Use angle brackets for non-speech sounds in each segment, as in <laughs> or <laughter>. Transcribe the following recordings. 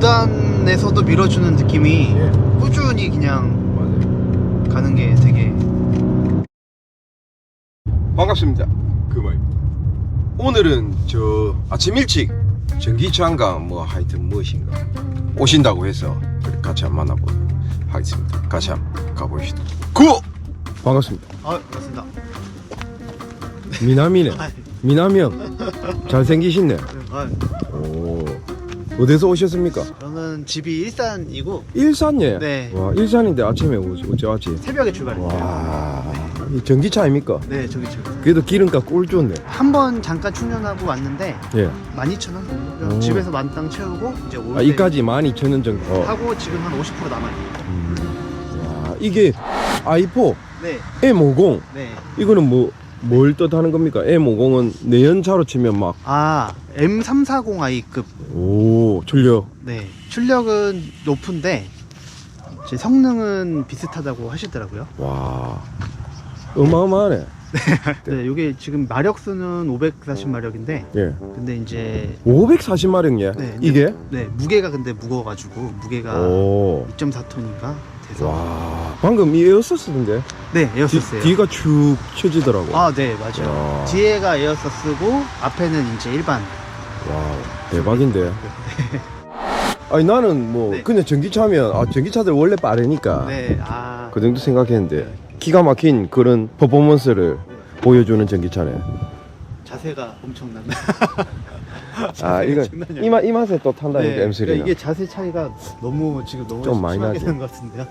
5단에서도 밀어주는 느낌이 예. 꾸준히 그냥 맞아요. 가는 게 되게 반갑습니다. 금화입니다. 오늘은 저 아침 일찍 전기차인가 뭐 하여튼 무엇인가 오신다고 해서 같이 한번 만나보도록 하겠습니다. 같이 한번 가보시죠. 고! 반갑습니다. 아 맞습니다. 미남이네. 아, 미남이 형. 잘생기시네. 아, 오. 어디서 오셨습니까? 저는 집이 일산이고 일산예. 네. 와, 일산인데 아침에 오지, 어찌 왔지? 새벽에 출발했어요. 와, 이 전기차 아닙니까? 네 저기 저기. 그래도 기름값 꿀 좋네. 한 번 잠깐 충전하고 왔는데 예. 12,000원 정도. 오. 집에서 만땅 채우고 이제 올 아, 때 이까지 12,000원 정도. 어. 하고 지금 한 50% 남아요. 음. 와, 이게 i4 네, M50 네. 이거는 뭐 뭘 뜻하는 겁니까? M50은 내연차로 치면 아 M340i급. 막오 출력 네. 출력은 높은데 이제 성능은 비슷하다고 하시더라고요. 와 어마어마하네. <laughs> 네, 이게 지금 마력수는 540마력인데 예. 근데 이제 540마력이야. 네, 이게? 네 무게가 근데 무거워가지고 무게가 오. 2.4톤인가 돼서 와 방금 이 에어서스인데 네 에어서스예요. 뒤가 축 쳐지더라고. 아, 네 맞아요. 와. 뒤에가 에어서스고 앞에는 이제 일반. 와 대박인데. <laughs> 아니 나는 뭐 네. 그냥 전기차면 아 전기차들 원래 빠르니까 네, 아, 그 정도 생각했는데 기가 막힌 그런 퍼포먼스를 보여주는 전기차네. 자세가 엄청난다. <laughs> <laughs> 아 이거 장난이 아니에요. 이마 이 맛에 또 탄다니까 네, M3는. 그러니까 이게 자세 차이가 너무 지금 너무 좀 많이 심하게 나죠. 되는 것 같은데요.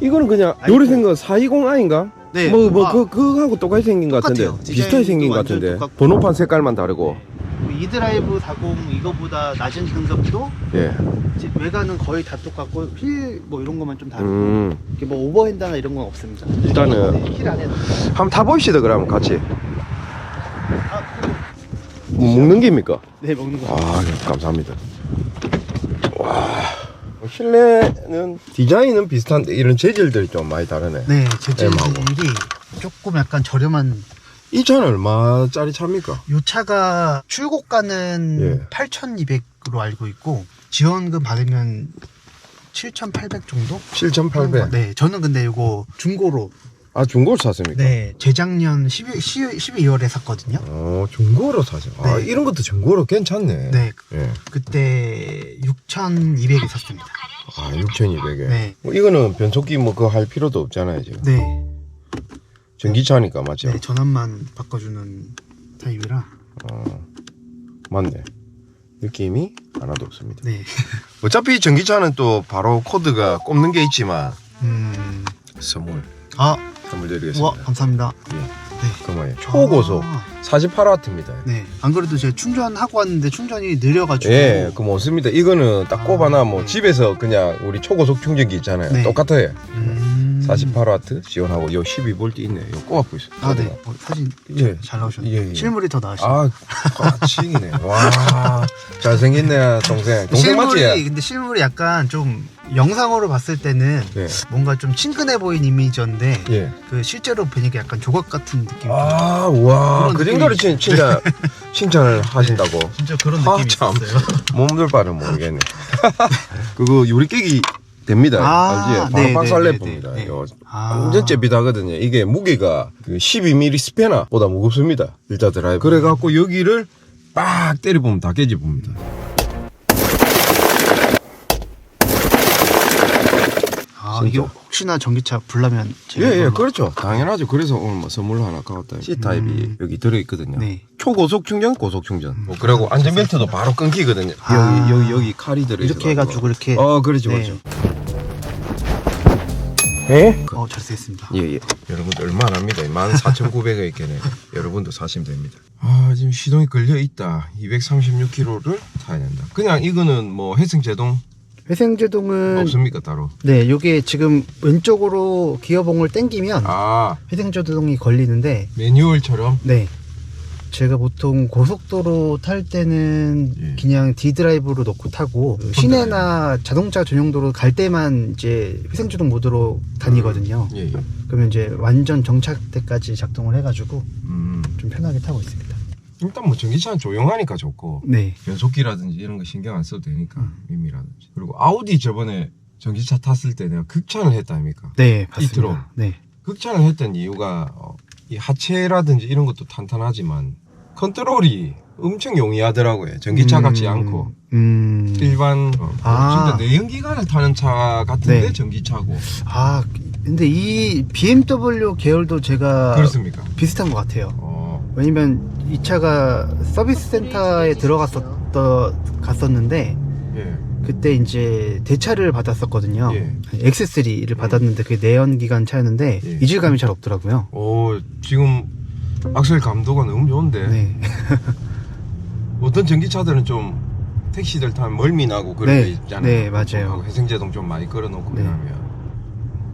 이거는 그냥 아이고. 요리 생각 420i인가? 네, 뭐 뭐 아, 그 그거하고 똑같이 생긴 것 같은데 똑같아요. 비슷하게 생긴 것 디자인도 같은데 완전 똑같고. 번호판 색깔만 다르고 네. 이 드라이브 40 이거보다 낮은 등급도 예. 이제 외관은 거의 다 똑같고 휠 뭐 이런 것만 좀 다르고 음. 이게 뭐 오버핸드나 이런 건 없습니다. 일단은- 네, 힐 안에 한번 타보시다 그러면 같이 아, 뭐 먹는 게입니까? 네 먹는 거. 아 감사합니다. 와 실내는 디자인은 비슷한데 이런 재질들이 좀 많이 다르네. 네, 재질이 M하고. 조금 약간 저렴한 이 차는 얼마짜리 차입니까? 요 차가 출고가는 예. 8,200으로 알고 있고 지원금 받으면 7,800 정도? 7,800. 네, 저는 근데 이거 중고로 아 중고로 샀습니까? 네, 재작년 12, 12, 12 월에 샀거든요. 어 중고로 사죠. 아 네. 이런 것도 중고로 괜찮네. 네, 예. 그때 6,200에 샀습니다. 아 6,200에. 네. 뭐 이거는 변속기 뭐 그거 할 필요도 없잖아요 지금. 네, 전기차니까 맞죠? 네, 전압만 바꿔주는 타입이라. 어, 맞네. 느낌이 하나도 없습니다. 네, <laughs> 어차피 전기차는 또 바로 코드가 꼽는 게 있지만 음, 선물 아, 선물 드리겠습니다. 감사합니다. 그만요. 초고속 아, 48W입니다. 네, 안 그래도 제가 충전하고 왔는데 충전이 느려가지고. 예, 그못 씁니다. 이거는 딱 아, 꼽아놔 뭐 네. 집에서 그냥 우리 초고속 충전기 있잖아요. 네. 똑같아요. 음. 48W 지원하고 요 12V 있네. 요 꼽아고 있어요. 아, 네. 어, 사진 예. 잘 나오셨네요. 예, 예. 실물이 더 나으시네. 아, 까치기네. 와, 잘생겼네, 동생. 동생 맞지? 실물이 근데 실물이 약간 좀 영상으로 봤을 때는 예. 뭔가 좀 친근해 보인 이미지였는데 예. 그 실제로 보니까 약간 조각 같은 느낌. 아, 와, 그런 그 정도로 칭, 칭찬, <laughs> 칭찬을 하신다고. <laughs> 진짜 그런 아, 느낌이 참. 있었어요. <laughs> 몸둘 바는 모르겠네. 그거 요리 깨기 됩니다. 아, 알지? 네, 박살내 네, 봅니다. 네, 네. 이거 아. 완전 잽비다거든요. 이게 무게가 그 12mm 스패너보다 무겁습니다. 일자 드라이브. 그래갖고 여기를 빡 때려보면 다 깨지 봅니다. 아, 진짜. 이게 혹시나 전기차 불나면 제가 예, 예, 이걸로- 그렇죠. 당연하죠. 그래서 오늘 뭐 선물로 하나 가왔다. C타입이 음. 여기 들어있거든요. 네. 초고속 충전, 고속 충전. 뭐 그리고 안전벨트도 바로 끊기거든요. 아. 여기, 여기, 여기 칼이 들어있어. 이렇게 해가지고 이렇게 어, 그렇죠, 네. 그렇죠. 예? 어, 잘 쓰겠습니다. 예, 예. 여러분들 얼마 안 합니다. 14,900원 있겠네. <laughs> 여러분도 사시면 됩니다. 아, 지금 시동이 걸려 있다. 236km를 타야 된다. 그냥 이거는 뭐 회생제동 회생제동은 없습니까, 따로? 네, 요게 지금 왼쪽으로 기어봉을 당기면 아, 회생제동이 걸리는데 매뉴얼처럼? 네. 제가 보통 고속도로 탈 때는 예. 그냥 D 드라이브로 놓고 타고 시내나 자동차 전용도로 갈 때만 이제 회생주동 모드로 다니거든요. 예, 예. 그러면 이제 완전 정착 때까지 작동을 해가지고 음. 좀 편하게 타고 있습니다. 일단 뭐 전기차는 조용하니까 좋고 네. 변속기라든지 이런 거 신경 안 써도 되니까 음. 미미라든지 그리고 아우디 저번에 전기차 탔을 때 내가 극찬을 했다 아닙니까 네, 맞습니다. 이트로. 네. 극찬을 했던 이유가 어, 이 하체라든지 이런 것도 탄탄하지만 컨트롤이 엄청 용이하더라고요 전기차 같지 음, 않고 음. 일반 어, 아. 진짜 내연기관을 타는 차 같은데 네. 전기차고 아, 근데 이 BMW 계열도 제가 그렇습니까? 비슷한 것 같아요. 어, 왜냐면 이 차가 서비스 센터에 들어갔었 갔었는데 예, 그때 이제 대차를 받았었거든요. 예. X3를 받았는데 그게 내연 기관 차였는데 예. 이질감이 잘 없더라고요. 오 지금 악셀 감도가 너무 좋은데 네. <laughs> 어떤 전기차들은 좀 택시들 타면 멀미 나고 그런 네, 게 있잖아요. 네, 맞아요. 회생제동 좀 많이 걸어놓고 네. 그러면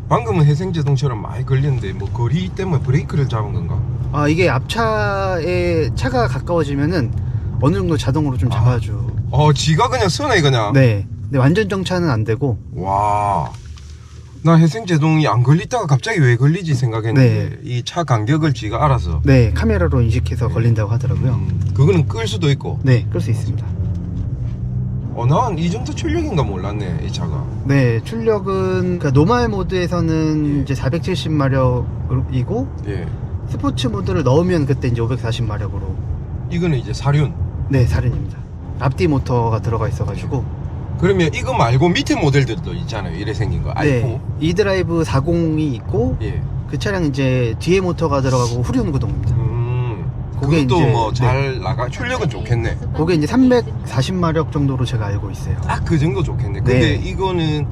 방금은 회생제동처럼 많이 걸리는데 뭐 거리 때문에 브레이크를 잡은 건가? 아 이게 앞차에 차가 가까워지면은 어느 정도 자동으로 좀 아. 잡아줘. 어 지가 그냥 서네 그냥. 네. 근데 완전 정차는 안 되고. 와. 나 회생제동이 안 걸리다가 갑자기 왜 걸리지 생각했는데 이 차 간격을 지가 알아서 네 카메라로 인식해서 걸린다고 하더라고요. 음, 그거는 끌 수도 있고 네, 끌수 있습니다. 어난 이 정도 출력인가 몰랐네 이 차가 네, 출력은 그러니까 노말 모드에서는 예. 이제 470마력이고 예 스포츠 모드를 넣으면 그때 이제 540마력으로 이거는 이제 사륜 네, 사륜입니다. 앞뒤 모터가 들어가 있어가지고 그러면 이거 말고 밑에 모델들도 있잖아요 이래 생긴 거 네, i4 이드라이브 40이 있고 예 그 차량 이제 뒤에 모터가 들어가고 후륜 구동입니다. 음, 그게 그것도 이제- 뭐 잘 나가 출력은 좋겠네. 그게 이제 340마력 정도로 제가 알고 있어요. 딱 그 정도 좋겠네. 근데 네. 이거는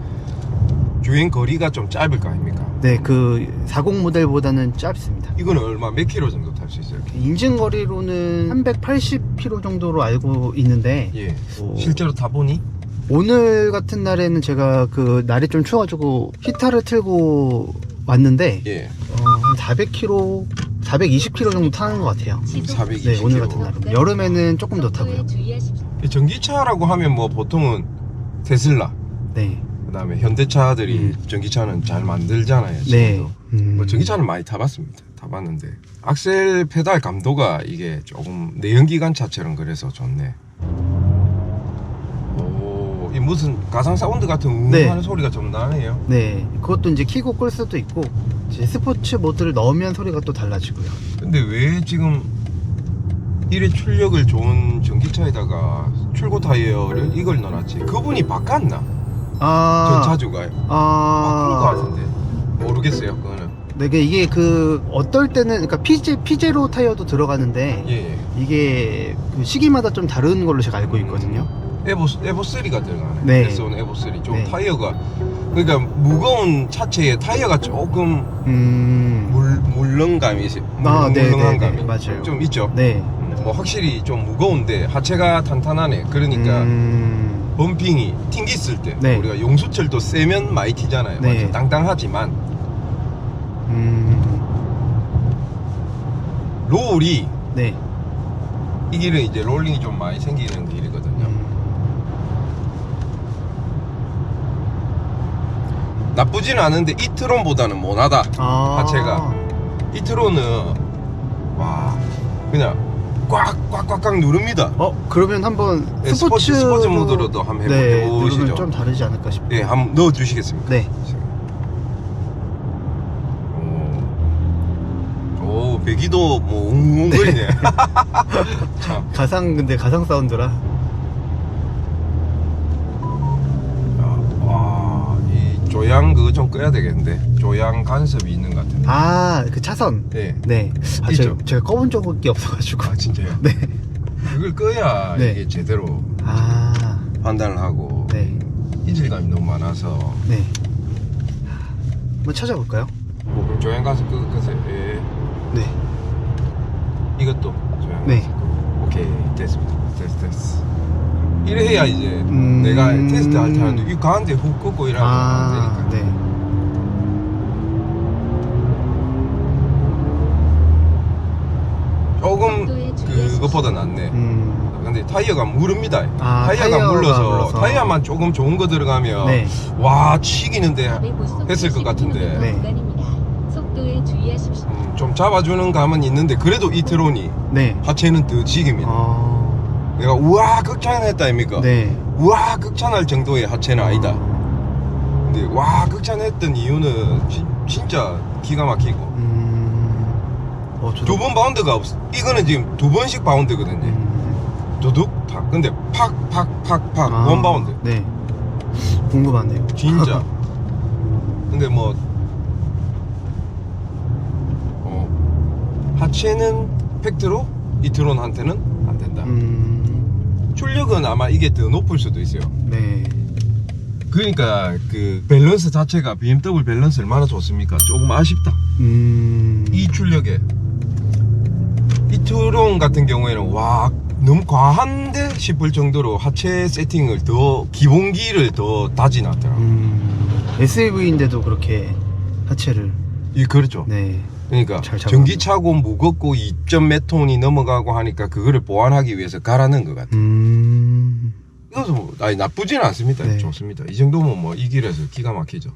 주행 거리가 좀 짧을 거 아닙니까? 네, 그 40 모델보다는 짧습니다. 이거는 얼마 몇 킬로 정도 탈 수 있어요? 인증 거리로는 380km 정도로 알고 있는데 예. 어, 실제로 타보니 오늘 같은 날에는 제가 그 날이 좀 추워가지고 히터를 틀고 왔는데 예. 어, 한 400km, 420km 정도 타는 것 같아요. 420 네, 오늘. 같은 날은 여름에는 조금 더 타고요. 이 전기차라고 하면 뭐 보통은 테슬라, 네, 그다음에 현대차들이 음. 전기차는 잘 만들잖아요. 네. 음, 뭐 전기차는 많이 타봤습니다. 타봤는데 악셀 페달 감도가 이게 조금 내연기관 차처럼 그래서 좋네. 오, 이 무슨 가상 사운드 같은 웅하는 네. 소리가 좀 나네요. 네, 그것도 이제 키고 끌 수도 있고 이제 스포츠 모드를 넣으면 소리가 또 달라지고요. 근데 왜 지금 이래 출력을 좋은 전기차에다가 출고 타이어를 이걸 넣어놨지? 그분이 바꿨나? 아, 전차주가 바꾼 것 아, 같은데 모르겠어요. 그거는. 네, 이게- 이게 그 어떨 때는 그러니까 피제 피제로 타이어도 들어가는데 예. 예. 이게 그 시기마다 좀 다른 걸로 제가 알고 있거든요. 에보 에보 3가 들어가네. 네. S1 에보 3. 좀 네. 타이어가 그러니까 무거운 차체에 타이어가 조금 음, 물 물렁감이 있어요. 아, 네, 네, 감이 네, 맞아요. 좀 있죠. 네, 음, 뭐 확실히 좀 무거운데 하체가 탄탄하네. 그러니까 음, 범핑이 튕겼을 때 네. 우리가 용수철도 세면 많이 튀잖아요. 네. 완전 땅땅하지만 음, 롤이 네, 이 길은 이제 롤링이 좀 많이 생기는 길이거든요. 음, 나쁘지는 않은데 이트론보다는 못하다. 아, 하체가. 이트론은 와 그냥 꽉꽉꽉꽉 누릅니다. 어, 그러면 한번 네, 스포츠 스포츠 모드로도 한번 해보, 네, 해보시죠. 누르면 좀 다르지 않을까 싶어요. 예, 한번 넣어 주시겠습니까? 네, 오, 오 배기도 뭐 웅웅거리네. <laughs> 참, 가상 근데 가상 사운드라. 아, 와, 이 조향 그거 좀 꺼야 되겠는데 조향 간섭이 있는 것 같은데. 아, 그 차선. 네. 네, 아, 있죠. 제가, 제가 꺼본 적이 없어가지고. 아 진짜요? <laughs> 네, 그걸 꺼야 네. 이게 제대로 아, 판단을 하고 네, 이질감이 너무 많아서 네. 한번 찾아볼까요? 뭐, 조향 간섭 끄, 끄세요. 예. 네, 이것도 조향 네. 간섭 끄고. 오케이 됐습니다. 됐어 됐어. 이래 해야 이제 음. 내가 테스트 할 때는 이 가운데 훅 끄고 이러면 아, 안 되니까. 네. 조금 그것보다 낫네. 음, 근데 타이어가 무릅니다. 아, 타이어가, 타이어가 물러서, 물러서. 타이어만 조금 좋은 거 들어가면 네. 와 치기는데 했을 것 같은데 네. 음, 좀 잡아주는 감은 있는데 그래도 이 트론이 네. 하체는 더 지깁니다. 아, 내가 우와 극찬했다 아닙니까? 네. 우와 극찬할 정도의 하체는 아니다. 근데 와 극찬했던 이유는 진, 진짜 기가 막히고 음. 어, 저도. 두 번 바운드가 없어. 이거는 지금 두 번씩 바운드거든요. 음. 두둑 탁. 근데 팍 팍 팍팍 아, 원 바운드. 네. 궁금하네요. 진짜. <laughs> 근데 뭐 어, 하체는 팩트로 이 드론한테는 안 된다. 음. 출력은 아마 이게 더 높을 수도 있어요. 네. 그러니까 그 밸런스 자체가 BMW 밸런스 얼마나 좋습니까? 조금 아쉽다. 음. 이 출력에 이 트론 같은 경우에는 와 너무 과한데 싶을 정도로 하체 세팅을 더 기본기를 더 다지놨더라. 음. SUV인데도 그렇게 하체를. 이 그렇죠. 네. 그러니까. 전기차고 무겁고 2점 몇 톤이 넘어가고 하니까 그거를 보완하기 위해서 갈아넣은 것 같아. 음. 이것도 뭐, 아니 나쁘지는 않습니다. 네. 좋습니다. 이 정도면 뭐 이 길에서 기가 막히죠.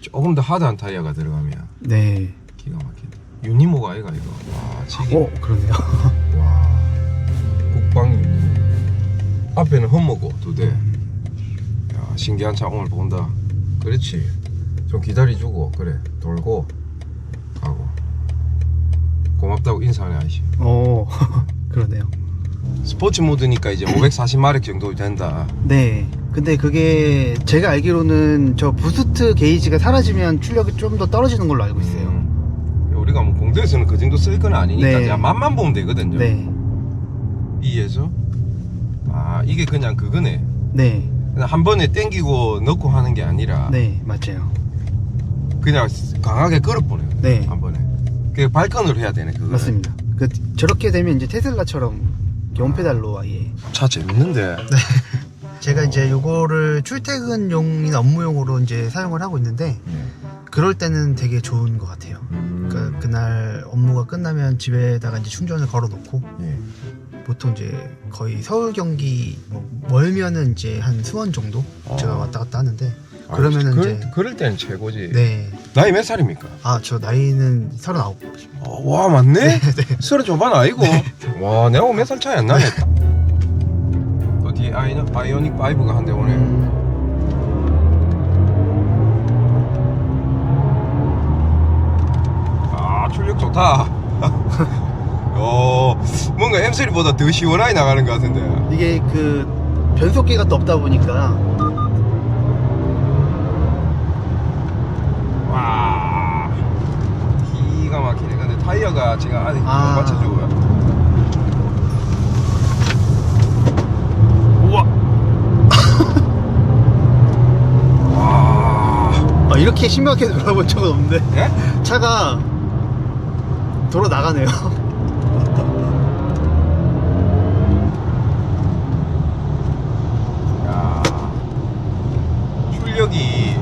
조금 더 하드한 타이어가 들어가면 네. 기가 막힌다. 유니모가 아이가 이거. 와 지기. 어, 그러네요. <laughs> 와 국방 유니모. 앞에는 험머고 두 대. 야 신기한 차 오늘 본다. 그렇지. 좀 기다려주고 그래 돌고 고맙다고 인사하네 아저씨. 어, <laughs> 그러네요. 스포츠 모드니까 이제 540마력 정도 된다. 네. 근데 그게 제가 알기로는 저 부스트 게이지가 사라지면 출력이 좀 더 떨어지는 걸로 알고 있어요. 음. 우리가 뭐 공도에서는 그 정도 쓸 건 아니니까 네. 그냥 맛만 보면 되거든요. 네. 이에서 아 이게 그냥 그거네. 네. 그냥 한 번에 땡기고 넣고 하는 게 아니라 네. 맞아요. 그냥 강하게 걸어보네요. 네. 한 번에. 그게 발컨으로 해야 되네. 그거. 맞습니다. 그 저렇게 되면 이제 테슬라처럼 연페달로 아예. 차 재밌는데. <laughs> 제가 이제 요거를 출퇴근용이나 업무용으로 이제 사용을 하고 있는데 그럴 때는 되게 좋은 것 같아요. 음. 그러니까 그날 업무가 끝나면 집에다가 이제 충전을 걸어 놓고 예. 보통 이제 거의 서울 경기 뭐 멀면은 이제 한 수원 정도 제가 어. 왔다 갔다 하는데 그러면은 그, 이제 그럴 때는 최고지. 네. 나이 몇 살입니까? 아, 저 나이는 39. 어, 와 맞네. <laughs> 서른 초반 아이고. 와 내가 몇 살 차이 안 나네. 그 뒤에 아이, 아이오닉 5가 한대 오네. 아 출력 좋다. <laughs> 어 뭔가 M3보다 더 시원하게 나가는 것 같은데. 이게 그 변속기가 또 없다 보니까 와 기가 막히네. 근데 타이어가 지금 아직 아. 못 맞춰주고요. 우와. <laughs> 와. 아, 이렇게 심하게 돌아본 <laughs> 적은 없는데 예? 차가 돌아 나가네요. 야, 출력이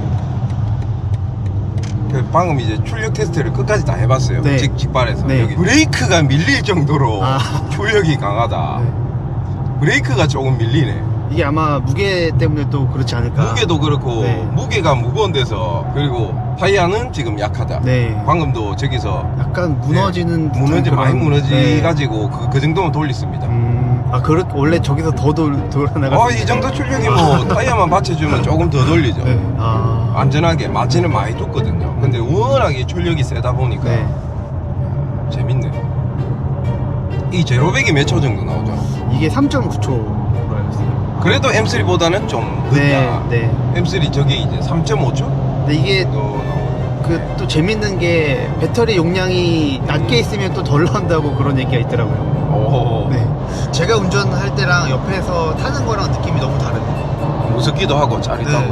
그 방금 이제 출력 테스트를 끝까지 다 해봤어요. 네. 직, 직발에서 네. 여기 브레이크가 밀릴 정도로 아. <laughs> 출력이 강하다. 네. 브레이크가 조금 밀리네. 이게 아마 무게 때문에 또 그렇지 않을까. 무게도 그렇고 네. 무게가 무거운 데서 그리고 타이어는 지금 약하다. 네. 방금도 저기서 약간 무너지는 듯한 무너지 그런- 많이 무너지 네. 가지고 그, 그 정도면 돌렸습니다. 음, 아, 그렇 원래 저기서 더 돌, 돌아나가. 어, 이 정도 출력이 뭐 <laughs> 타이어만 받쳐주면 조금 더 돌리죠. 네. 아. 안전하게 마진을 많이 줬거든요. 근데 워낙에 출력이 세다 보니까 네. 재밌네. 이 제로백이 몇 초 정도 나오죠? 이게 3.9초로 알고 있어요. 그래도 M3보다는 좀 네, 늦다. 네. M3 저기 이제 3.5초 근데 이게 정도 나오고. 그 또 재밌는 게 배터리 용량이 낮게 있으면 또 덜 나온다고 그런 얘기가 있더라고요. 오, 네. 제가 운전할 때랑 옆에서 타는 거랑 느낌이 너무 다르네요. 무섭기도 하고 짜릿하고.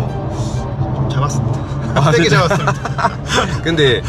좀 잡았습니다. 아, <laughs> 세게 진짜? 잡았습니다. <laughs> 근데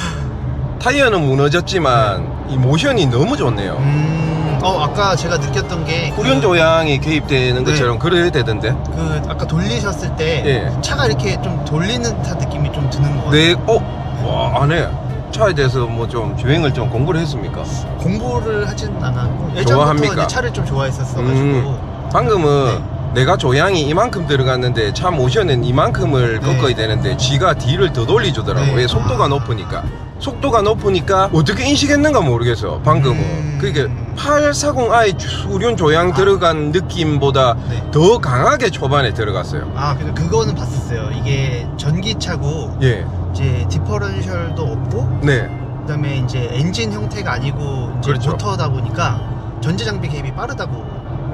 타이어는 무너졌지만 이 모션이 너무 좋네요. 음, 어 아까 제가 느꼈던 게 후륜 조향이 개입되는 네. 것처럼 그래야 되던데. 그 아까 돌리셨을 때 예. 차가 이렇게 좀 돌리는 듯한 느낌이 좀 드는 거 같아요. 네, 어, 와, 안에 차에 대해서 뭐 좀 주행을 좀 공부를 했습니까? 공부를 하진 않았고 예전부터 좋아합니까? 이제 차를 좀 좋아했었어가지고 음. 방금은 네. 내가 조향이 이만큼 들어갔는데 차 모션은 이만큼을 네. 꺾어야 되는데 지가 뒤를 더 돌려주더라고. 네. 왜 속도가 아. 높으니까. 속도가 높으니까 어떻게 인식했는가 모르겠어 방금은 음. 그게 840i 후륜 조향 들어간 느낌보다 네. 더 강하게 초반에 들어갔어요 아, 그 그거는 봤었어요. 이게 전기차고 예 이제 디퍼런셜도 없고 네. 그다음에 이제 엔진 형태가 아니고 이제 그렇죠. 모터다 보니까 전자 장비 개입이 빠르다고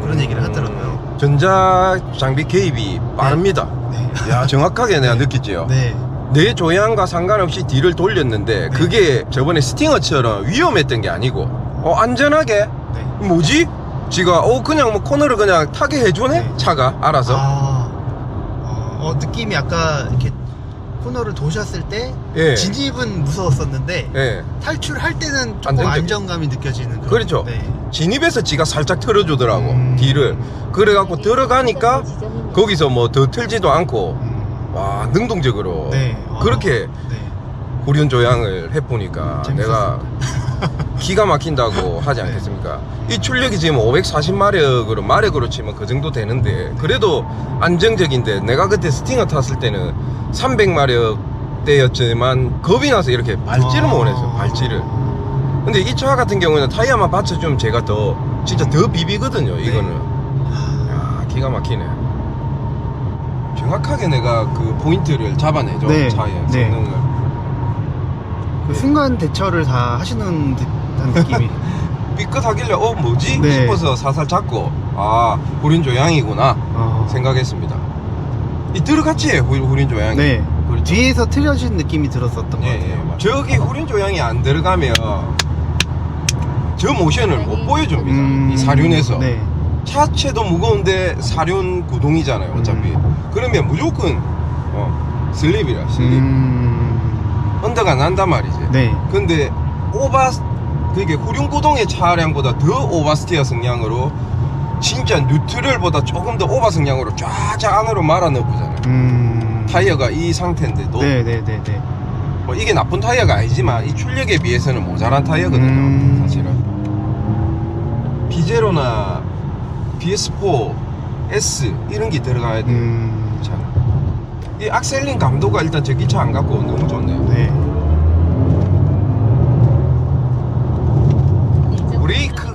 그런 얘기를 하더라고요. 전자 장비 개입이 빠릅니다 네. 야 정확하게 내가 느꼈지요 네. 내 조향과 상관없이 뒤를 돌렸는데 그게 저번에 스팅어처럼 위험했던 게 아니고 어 안전하게 네. 뭐지? 지가 어 그냥 뭐 코너를 그냥 타게 해주네 네. 차가 알아서 아, 어, 어, 느낌이 아까 이렇게 코너를 도셨을 때 예. 진입은 무서웠었는데 예. 탈출할 때는 조금 안정적- 안정감이 느껴지는 그런 그렇죠. 네. 진입해서 지가 살짝 틀어주더라고 음. 뒤를 그래갖고 들어가니까 거기서 뭐 더 틀지도 않고 음, 와 능동적으로 네. 아, 그렇게 네. 후륜 조향을 해보니까. 내가 <laughs> 기가 막힌다고 <laughs> 하지 네. 않겠습니까? 이 출력이 지금 540마력으로 마력으로 치면 그 정도 되는데 그래도 안정적인데 내가 그때 스팅어 탔을 때는 300마력 대였지만 겁이 나서 이렇게 아. 못했어요 발질을 근데 이 차 같은 경우에는 타이어만 받쳐주면 제가 더 진짜 더 비비거든요 네. 이거는 야 기가 막히네 정확하게 내가 그 포인트를 잡아내죠 네. 차의 네. 성능을 그 순간 대처를 다 하시는 듯한 느낌이 <laughs> 삐끗하길래 어 뭐지 네. 싶어서 살살 잡고 아 후륜 조향이구나 어, 생각했습니다 이 들어갔지 후, 후륜 조향이 네. 그렇죠. 뒤에서 틀려진 느낌이 들었었던 것 예, 같아요. 예. 저기 후륜 조향이 안 들어가면 저 모션을 못 보여줍니다 음, 이 사륜에서 네. 차체도 무거운데 사륜 구동이잖아요 어차피 그러면 무조건 어, 슬립이라 슬립 음, 언더가 난단 말이지 네. 근데 오바 그게 후륜구동의 차량보다 더 오바스티어 성량으로 진짜 뉴트럴보다 조금 더 오바 성량으로 쫙쫙 안으로 말아 넣어보잖아요 음, 타이어가 이 상태인데도 네, 네, 네, 네. 뭐 이게 나쁜 타이어가 아니지만 이 출력에 비해서는 모자란 타이어거든요 음. 사실은 P0나 BS4 S 이런 게 들어가야 돼요 음, 차. 이 악셀링 감도가 일단 저 기차 안 갖고 너무 좋네요 네.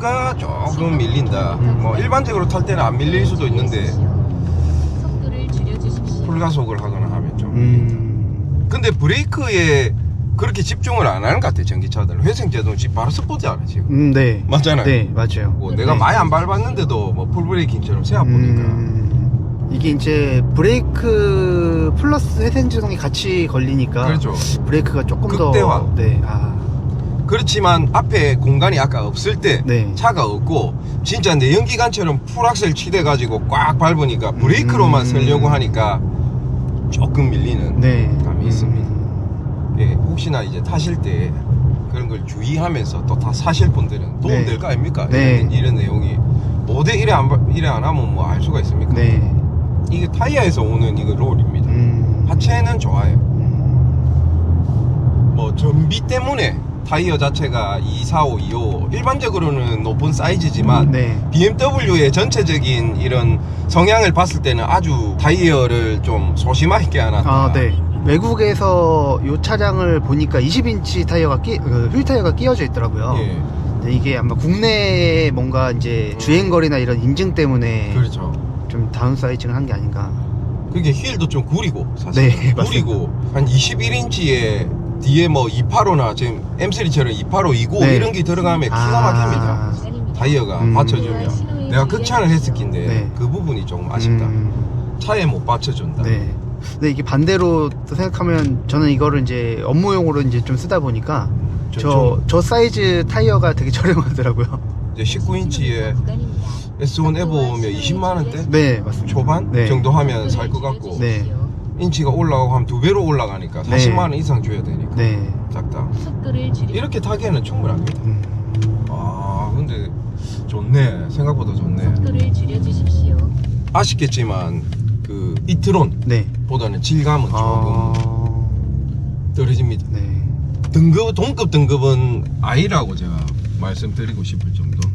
브레이크가 조금 밀린다. 뭐 일반적으로 탈 때는 안 밀릴 수도 있는데 속도를 줄여주십시오. 풀가속을 하거나 하면 좀. 음, 근데 브레이크에 그렇게 집중을 안 하는 것 같아 전기차들은 회생 제동 지금 바로 스포츠 안 해, 지금. 음, 네. 맞잖아요. 네, 맞아요. 뭐 내가 네. 많이 안 밟았는데도 뭐 풀브레이킹처럼 세아 보니까. 음, 이게 이제 브레이크 플러스 회생 제동이 같이 걸리니까 그렇죠. 브레이크가 조금 극대화. 더 네, 아, 그렇지만 앞에 공간이 아까 없을 때 네. 차가 없고 진짜 내연기관처럼 풀악셀 치대 가지고 꽉 밟으니까 브레이크로만 음. 쓰려고 하니까 조금 밀리는 네. 감이 있습니다. 음, 예, 혹시나 이제 타실 때 그런 걸 주의하면서 또 다 사실 분들은 도움 네. 될거 아닙니까? 네. 이런, 이런 내용이 뭐대 이래 안 바- 이래 안 하면 뭐 알 수가 있습니까? 네. 이게 타이어에서 오는 이거 롤입니다. 음, 하체는 좋아요. 음, 뭐 전비 때문에 타이어 자체가 245, 25 일반적으로는 높은 사이즈지만 네. BMW의 전체적인 이런 성향을 봤을 때는 아주 타이어를 좀 소심하게 해놨다. 아, 네. 외국에서 이 차량을 보니까 20인치 타이어가 끼, 그 휠 타이어가 끼워져 있더라고요. 예, 근데 이게 아마 국내에 뭔가 이제 음. 주행거리나 이런 인증 때문에 그렇죠. 좀 다운 사이징을 한 게 아닌가. 그게 휠도 좀 구리고 사실 네, 구리고 한 21인치에 뒤에 뭐 285나 지금 M3처럼 285, 29 네. 이런 게 들어가면 기가 막힙니다. 타이어가 음. 받쳐주면 내가 극찬을 했을 낀데 네. 그 부분이 조금 아쉽다. 음, 차에 못 받쳐준다. 네. 근데 이게 반대로 또 생각하면 저는 이거를 이제 업무용으로 이제 좀 쓰다 보니까 저- 저, 저 사이즈 타이어가 되게 저렴하더라고요. 이제 19인치에 S1 에보 오면 20만 원대 네, 맞습니다. 초반 네. 정도 하면 살 것 같고 네. 인치가 올라가고 하면 두 배로 올라가니까 네. 40만 원 이상 줘야 되니까 네. 작다. 속도를 이렇게 타기에는 충분합니다. 음, 아 근데 좋네 생각보다 좋네. 속도를 줄여주십시오. 아쉽겠지만 그 이트론보다는 네. 질감은 조금 아, 떨어집니다. 네. 등급 동급 등급은 아니라고 제가 말씀드리고 싶을 정도.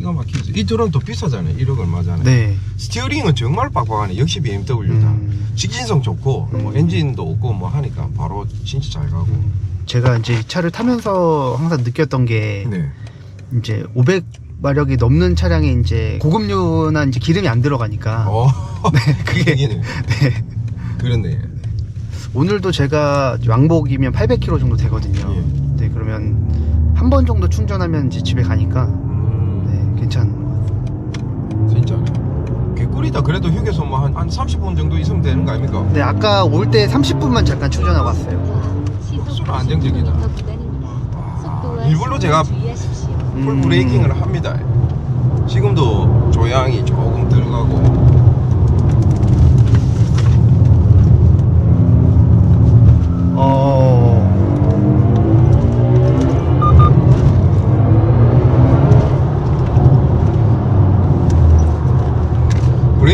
기가 막히지. 이 드론 더 비싸잖아요. 1억 얼마잖아요. 네. 스티어링은 정말 빡빡하네. 역시 BMW다. 음. 직진성 좋고 뭐 음. 엔진도 없고 뭐 하니까 바로 진짜 잘 가고. 제가 이제 차를 타면서 항상 느꼈던 게 네. 이제 500 마력이 넘는 차량에 이제 고급류나 이제 기름이 안 들어가니까 어. <laughs> 그게 얘기네. 네. 그렇네. 오늘도 제가 왕복이면 800km 정도 되거든요. 예. 네, 그러면 한 번 정도 충전하면 이제 집에 가니까 음. 네, 괜찮은 것 같아요. 진짜. 개꿀이다. 그래도 휴게소 뭐 한, 한 30분 정도 있으면 되는 거 아닙니까? 네, 아까 올 때 30분만 잠깐 충전하고 왔어요. 속도가 안정적이다. 아, 일부러 제가. 풀 음. 브레이킹을 합니다. 지금도 조향이 조금 들어가고. 어,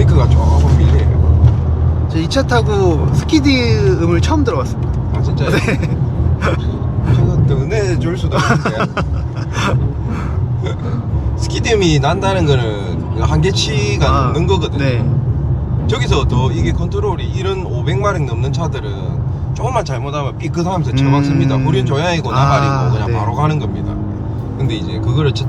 브레이크가 조금 밀려요. 저 이 차 타고 스키드 음을 처음 들어봤습니다. 아 진짜요? 네. <laughs> 제가 떠내줄 수도 없는데 <laughs> 스키드음이 난다는 거는 한계치가 아, 넘는 거거든요 네. 저기서 더 이게 컨트롤이 이런 500마력 넘는 차들은 조금만 잘못하면 삐끗하면서 음. 후륜 조향이고 아, 나발이고 그냥 네. 바로 가는 겁니다 근데 이제 그거를 저-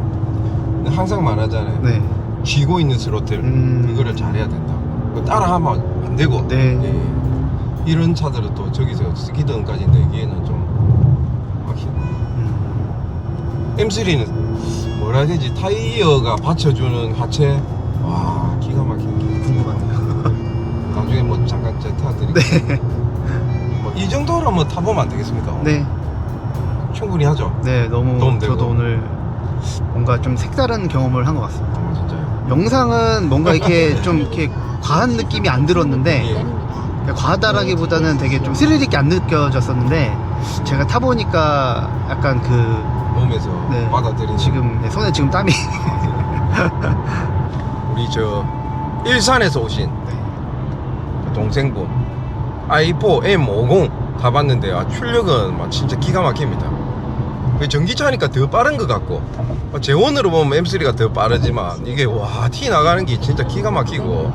항상 말하잖아요 네. 쥐고 있는 스로틀 음. 그거를 잘해야 그거 따라하면 안 되고 네. 예. 이런 차들은 또 저기서 스키드음까지 내기에는 좀 막히네 음, M3는 뭐라 해야 되지 타이어가 받쳐주는 하체 와 기가 막힌 게 궁금하네요. <laughs> 나중에 뭐 잠깐 제 타드릴게요 네. 뭐이 정도로 뭐 타보면 안 되겠습니까? 네. 충분히 하죠 네, 너무 도움되고. 저도 오늘 뭔가 좀 색다른 경험을 한 것 같습니다. 영상은 뭔가 이렇게 <laughs> 좀 이렇게 과한 느낌이 안 들었는데 예. 과하다라기보다는 되게 좀 스릴 있게 안 느껴졌었는데 제가 타보니까 약간 그 몸에서 네, 받아들이는 지금 네, 손에 지금 땀이 <laughs> 우리 저 일산에서 오신 네. 그 동생분 i4 M50 타봤는데 아, 출력은 막 진짜 기가 막힙니다 그 전기차니까 더 빠른 것 같고. 어, 제원으로 보면 M3가 더 빠르지만 이게 와 티 나가는 게 진짜 기가 막히고.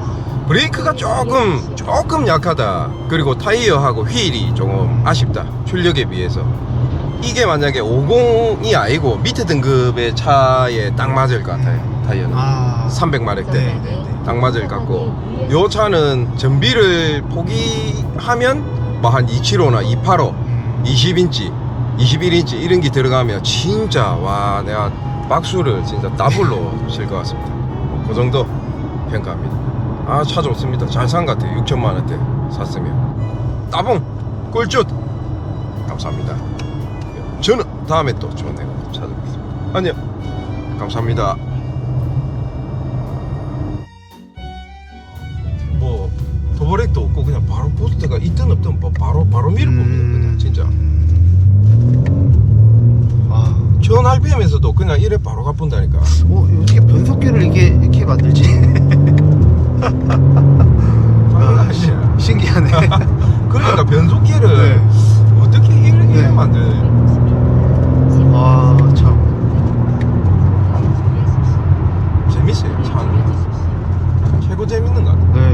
브레이크가 조금 조금 약하다. 그리고 타이어하고 휠이 조금 아쉽다. 출력에 비해서. 이게 만약에 50이 아니고 밑에 등급의 차에 딱 맞을 것 같아요 타이어는. 아. 300마력 대. 네, 네, 네. 딱 맞을 것 같고. 요 차는 전비를 포기하면 뭐 한 275나 285 음, 20인치 21인치 이런 게 들어가면 진짜 와 내가 박수를 진짜 더블로 칠 것 같습니다. 그 정도 평가합니다. 아 차 좋습니다. 잘 산 것 같아요. 6천만 원대 샀으면. 따봉! 꿀슛! 감사합니다. 저는 다음에 또 좋은 내용 찾아뵙겠습니다. 안녕! 감사합니다. 뭐 도보렉도 없고 그냥 바로 포스트가 있든 없든 뭐 바로 바로 밀어 봅니다. 그냥 진짜. 아, 전 RPM에서도 그냥 이래 바로 가본다니까 어, 어떻게 변속기를 이게 이렇게 만들지? <laughs> 아, 아, 시- 신기하네. <laughs> 그러니까 변속기를 네. 어떻게 이래, 이래 네. 만드네 아, 참. 재밌어요 차는 최고 재밌는 것 같아 네.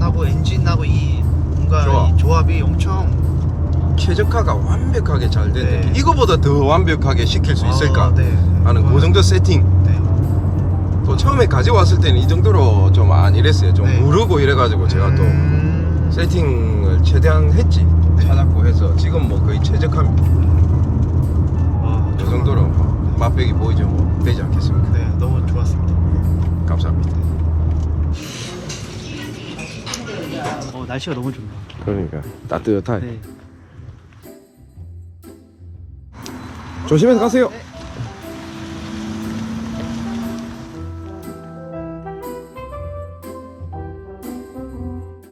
하고 엔진하고 이 뭔가 조합. 이 조합이 엄청 최적화가 완벽하게 잘된 네. 느낌. 이거보다 더 완벽하게 시킬 수 있을까 아, 네. 하는 그 정도 세팅. 네. 또 처음에 가져왔을 때는 이 정도로 좀 아니랬어요. 좀 네. 무르고 이래가지고 제가 또 음... 세팅을 최대한 했지. 네. 찾았고 해서 지금 뭐 거의 최적합니다. 와, 이 정도로 뭐 맛백이 보이죠. 뭐 되지 않겠습니까? 네 너무 좋았습니다. 감사합니다. 날씨가 너무 좋네요. 그러니까 따뜻하게. 네. 조심해서 가세요.